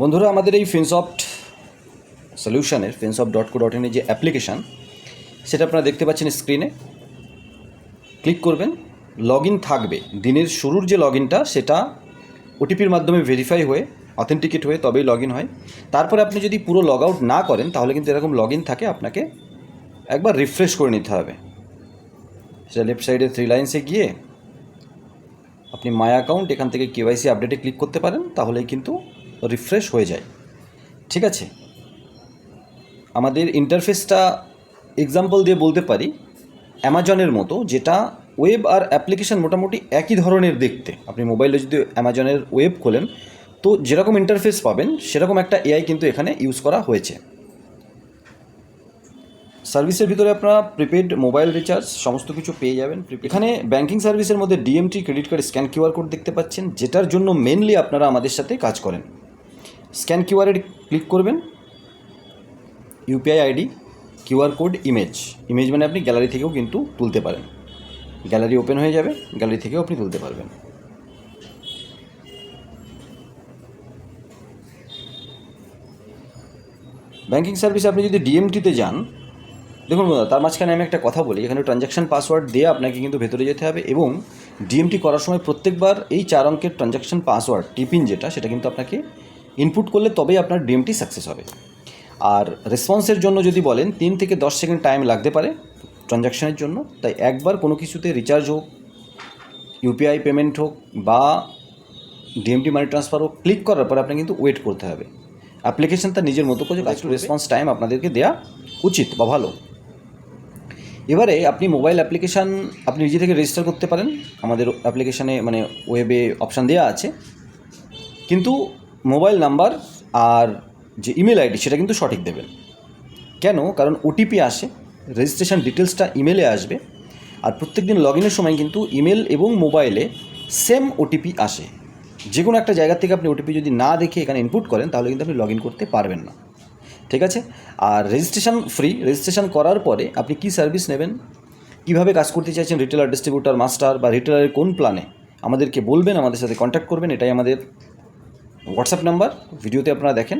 বন্ধুরা, আমাদের এই ফিনসফট সলিউশনের ফিনসফট ডট কো ডট ইনের যে অ্যাপ্লিকেশান সেটা আপনারা দেখতে পাচ্ছেন স্ক্রিনে ক্লিক করবেন লগ থাকবে। দিনের শুরুর যে লগ সেটা ওটিপির মাধ্যমে ভেরিফাই হয়ে অথেন্টিকেট হয়ে তবেই লগ হয়। তারপরে আপনি যদি পুরো লগ আউট না করেন, তাহলে কিন্তু এরকম লগ থাকে, আপনাকে একবার রিফ্রেশ করে নিতে হবে। সেটা লেফট সাইডে থ্রি লাইন্সে গিয়ে আপনি মাই অ্যাকাউন্ট এখান থেকে কেওয়াইসি আপডেটে ক্লিক করতে পারেন, তাহলেই কিন্তু রিফ্রেশ হয়ে যায়। ঠিক আছে? আমাদের ইন্টারফেসটা এক্সাম্পল দিয়ে বলতে পারি। অ্যামাজনের মতো, যেটা ওয়েব আর অ্যাপ্লিকেশন মোটামুটি একই ধরনের দেখতে। আপনি মোবাইলে যদি অ্যামাজনের ওয়েব খোলেন, তো যেরকম ইন্টারফেস পাবেন, সেরকম একটা এআই কিন্তু এখানে ইউজ করা হয়েছে। সার্ভিসের ভিতরে আপনারা প্রিপেড মোবাইল রিচার্জ সমস্ত কিছু পেয়ে যাবেন। এখানে ব্যাংকিং সার্ভিসের মধ্যে DMT credit card scan QR code দেখতে পাচ্ছেন, যেটার জন্য মেনলি আপনারা আমাদের সাথে কাজ করেন। স্ক্যান কিউআরে ক্লিক করবেন। UPI ID QR code image image মানে আপনি গ্যালারি থেকেও কিন্তু তুলতে পারেন। গ্যালারি ওপেন হয়ে যাবে গ্যালারি থেকেও আপনি তুলতে পারবেন। ব্যাঙ্কিং সার্ভিস আপনি যদি ডিএমটিতে যান, দেখুন তার মাঝখানে আমি একটা কথা বলি, এখানে ট্রানজ্যাকশন পাসওয়ার্ড দিয়ে আপনাকে কিন্তু ভেতরে যেতে হবে এবং ডিএমটি করার সময় প্রত্যেকবার এই চার অঙ্কের ট্রানজ্যাকশন পাসওয়ার্ড টিপিন যেটা, সেটা কিন্তু আপনাকে ইনপুট করলে তবেই আপনার ডিএমটি সাকসেস হবে। আর রেসপন্সের জন্য যদি বলেন তিন থেকে দশ সেকেন্ড টাইম লাগতে পারে ট্রানজ্যাকশানের জন্য। তাই একবার কোনো কিছুতে রিচার্জ হোক ইউপিআই পেমেন্ট হোক বা ডিএমটি মানি ট্রান্সফার হোক ক্লিক করার পরে আপনাকে কিন্তু ওয়েট করতে হবে। অ্যাপ্লিকেশন তার নিজের মতো করে একটু রেসপন্স টাইম আপনাদেরকে দেওয়া উচিত বা ভালো। এবারে আপনি মোবাইল অ্যাপ্লিকেশান আপনি নিজে থেকে রেজিস্টার করতে পারেন। আমাদের অ্যাপ্লিকেশানে মানে ওয়েবে অপশান দেওয়া আছে। কিন্তু মোবাইল নাম্বার আর যে ইমেল আইডি সেটা কিন্তু সঠিক দেবেন কেন? কারণ ওটিপি আসে রেজিস্ট্রেশন ডিটেলসটা ইমেলে আসবে, আর প্রত্যেকদিন লগ ইনের সময় কিন্তু ইমেল এবং মোবাইলে সেম ওটিপি আসে। যে কোনো একটা জায়গা থেকে আপনি ওটিপি যদি না দেখে এখানে ইনপুট করেন, তাহলে কিন্তু আপনি লগ ইন করতে পারবেন না। ঠিক আছে? আর রেজিস্ট্রেশন ফ্রি রেজিস্ট্রেশন করার পরে আপনি কি সার্ভিস নেবেন? কীভাবে কাজ করতে চাইছেন রিটেলার ডিস্ট্রিবিউটার মাস্টার বা রিটেলারের কোন প্ল্যানে আমাদেরকে বলবেন, আমাদের সাথে কন্ট্যাক্ট করবেন, এটাই আমাদের হোয়াটসঅ্যাপ নাম্বার ভিডিওতে আপনারা দেখেন।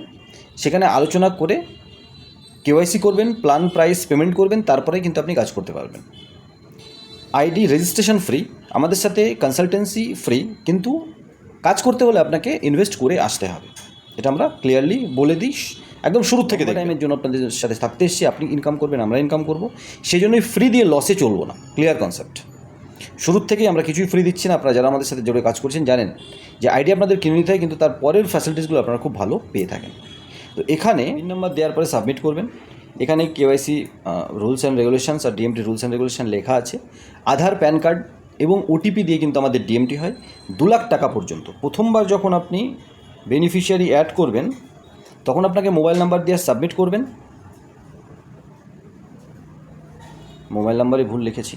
সেখানে আলোচনা করে কেওয়াইসি করবেন প্ল্যান প্রাইস পেমেন্ট করবেন তারপরে কিন্তু আপনি কাজ করতে পারবেন। আইডি রেজিস্ট্রেশন ফ্রি আমাদের সাথে কনসালটেন্সি ফ্রি কিন্তু কাজ করতে হলে আপনাকে ইনভেস্ট করে আসতে হবে। এটা আমরা ক্লিয়ারলি বলে দিই একদম শুরু থেকে টাইমের জন্য আপনাদের সাথে থাকতে এসেছি আপনি ইনকাম করবেন আমরা ইনকাম করব। সেই জন্যই ফ্রি দিয়ে লসে চলবো না ক্লিয়ার কনসেপ্ট শুরুর থেকেই আমরা কিছুই ফ্রি দিচ্ছি না। আপনারা যারা আমাদের সাথে জুড়ে কাজ করছেন জানেন যে আইডিয়া আপনাদের কিনে নিতে হয়, কিন্তু তার পরের ফ্যাসিলিটিসগুলো আপনারা খুব ভালো পেয়ে থাকেন। তো এখানে পিন নাম্বার দেওয়ার পরে সাবমিট করবেন। এখানে কেওয়াইসি রুলস অ্যান্ড রেগুলেশনস আর ডিএমটি রুলস অ্যান্ড রেগুলেশন লেখা আছে। আধার প্যান কার্ড এবং ওটিপি দিয়ে কিন্তু আমাদের ডিএমটি হয় দু লাখ টাকা পর্যন্ত। প্রথমবার যখন আপনি বেনিফিশিয়ারি অ্যাড করবেন, তখন আপনাকে মোবাইল নাম্বার দিয়ে সাবমিট করবেন। মোবাইল নাম্বারে ভুল লিখেছি।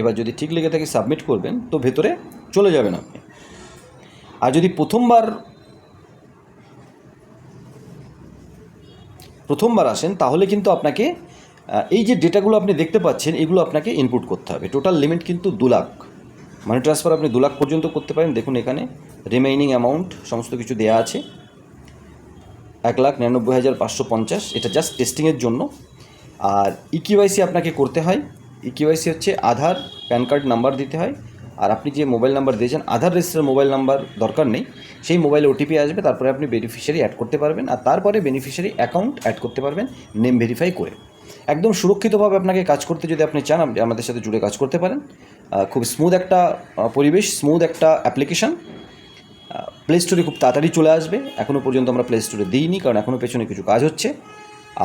এবার যদি ঠিক লেগে থাকে সাবমিট করবেন, তো ভেতরে চলে যাবেন আপনি। আর যদি প্রথমবার প্রথমবার আসেন, তাহলে কিন্তু আপনাকে এই যে ডেটাগুলো আপনি দেখতে পাচ্ছেন, এগুলো আপনাকে ইনপুট করতে হবে। টোটাল লিমিট কিন্তু দু লাখ। মানি ট্রান্সফার আপনি দু লাখ পর্যন্ত করতে পারেন। দেখুন এখানে রিমেইনিং অ্যামাউন্ট সমস্ত কিছু দেওয়া আছে। এক লাখ নিরানব্বই হাজার পাঁচশো পঞ্চাশ। এটা জাস্ট টেস্টিংয়ের জন্য। আর ইকিওয়াইসি আপনাকে করতে হয়। ইকিওয়াইসি হচ্ছে আধার, প্যান কার্ড নাম্বার দিতে হয়। আর আপনি যে মোবাইল নাম্বার দিয়েছেন, আধার রেজিস্টার মোবাইল নাম্বার দরকার নেই। সেই মোবাইলে ওটিপি আসবে, তারপরে আপনি বেনিফিশিয়ারি অ্যাড করতে পারবেন। আর তারপরে বেনিফিশিয়ারি অ্যাকাউন্ট অ্যাড করতে পারবেন নেম ভেরিফাই করে। একদম সুরক্ষিতভাবে আপনাকে কাজ করতে যদি আপনি চান, আপনি আমাদের সাথে জুড়ে কাজ করতে পারেন। খুব স্মুথ একটা পরিবেশ স্মুথ একটা অ্যাপ্লিকেশন প্লে স্টোরে খুব তাড়াতাড়ি চলে আসবে। এখনও পর্যন্ত আমরা প্লে স্টোরে দিইনি, কারণ এখনও পেছনে কিছু কাজ হচ্ছে।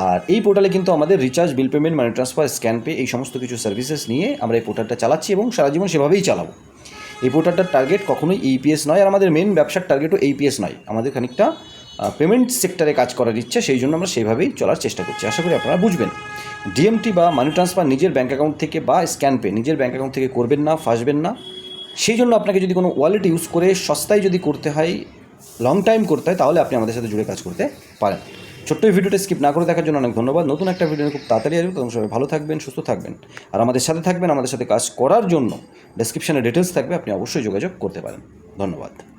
আর এই পোর্টালে কিন্তু আমাদের recharge bill payment money transfer scan pay এই সমস্ত কিছু সার্ভিসেস নিয়ে আমরা এই পোর্টালটা চালাচ্ছি এবং সারা জীবন সেভাবেই চালাবো। এই পোর্টালটার টার্গেট কখনোই এইপিএস নয়, আর আমাদের মেন ব্যবসার টার্গেটও এইপিএস নয়। আমাদের খানিকটা পেমেন্ট সেক্টরে কাজ করার ইচ্ছা, সেই জন্য আমরা সেইভাবেই চলার চেষ্টা করছি। আশা করি আপনারা বুঝবেন। ডিএমটি বা মানি ট্রান্সফার নিজের ব্যাঙ্ক অ্যাকাউন্ট থেকে বা স্ক্যান পে নিজের ব্যাঙ্ক অ্যাকাউন্ট থেকে করবেন না, ফাঁসবেন না। সেই জন্য আপনাকে যদি কোনো ওয়ালেট ইউজ করে সস্তায় যদি করতে হয় লং টাইম করতে হয়, তাহলে আপনি আমাদের সাথে জুড়ে কাজ করতে পারেন। ছোট্ট এই ভিডিওটা স্কিপ না করে দেখার জন্য অনেক ধন্যবাদ। নতুন একটা ভিডিও খুব তাড়াতাড়ি আসবে। তখন সবাই ভালো থাকবেন, সুস্থ থাকবেন। আর আমাদের সাথে থাকবেন, আমাদের সাথে কাজ করার জন্য ডেসক্রিপশানে ডিটেলস থাকবে, আপনি অবশ্যই যোগাযোগ করতে পারেন। ধন্যবাদ।